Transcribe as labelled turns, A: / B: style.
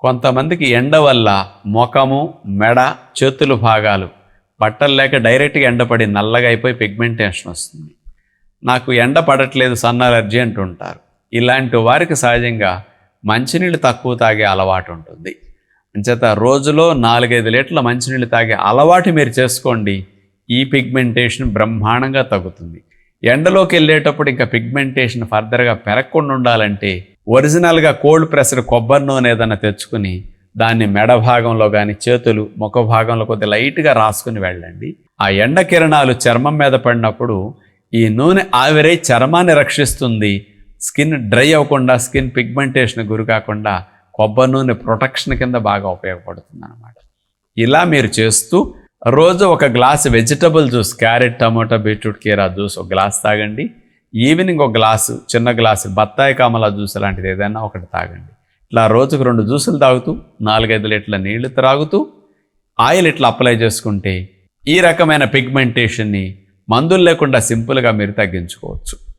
A: కొంతమందికి ఎండ వల్ల ముఖము మెడ చేతులు భాగాలు బట్టలు లేక డైరెక్ట్గా ఎండపడి నల్లగా అయిపోయి పిగ్మెంటేషన్ వస్తుంది. నాకు ఎండ పడట్లేదు సన్ అలర్జీ అంటుంటారు. ఇలాంటి వారికి సహజంగా మంచినీళ్ళు తక్కువ తాగే అలవాటు ఉంటుంది. అంచేత రోజులో నాలుగైదు లీటర్ల మంచినీళ్ళు తాగే అలవాటు మీరు చేసుకోండి. ఈ పిగ్మెంటేషన్ బ్రహ్మాండంగా తగ్గుతుంది. ఎండలోకి వెళ్ళేటప్పుడు ఇంకా పిగ్మెంటేషన్ ఫర్దర్గా పెరగకుండా ఉండాలంటే ఒరిజినల్గా కోల్డ్ ప్రెస్డ్ కొబ్బరి నూనె ఏదైనా తెచ్చుకుని దాన్ని మెడ భాగంలో కానీ చేతులు ముఖ భాగంలో కొద్ది లైట్గా రాసుకుని వెళ్ళండి. ఆ ఎండ కిరణాలు చర్మం మీద పడినప్పుడు ఈ నూనె ఆవిరై చర్మాన్ని రక్షిస్తుంది. స్కిన్ డ్రై అవ్వకుండా స్కిన్ పిగ్మెంటేషన్ గురి కాకుండా కొబ్బరి నూనె ప్రొటెక్షన్ కింద బాగా ఉపయోగపడుతుంది అనమాట ఇలా మీరు చేస్తూ రోజు ఒక గ్లాస్ వెజిటబుల్ జ్యూస్ క్యారెట్ టమాటా బీట్రూట్ కీరా జ్యూస్ ఒక గ్లాస్ తాగండి. ఈవినింగ్ ఒక గ్లాసు చిన్న గ్లాసు బత్తాయి కామల జ్యూస్ లాంటిది ఏదైనా ఒకటి తాగండి. ఇట్లా రోజుకు రెండు జ్యూసులు తాగుతూ నాలుగైదు లీటర్ల నీళ్ళు త్రాగుతూ ఆయిల్ ఇట్లా అప్లై చేసుకుంటే ఈ రకమైన పిగ్మెంటేషన్ని మందులు లేకుండా సింపుల్గా మీరు తగ్గించుకోవచ్చు.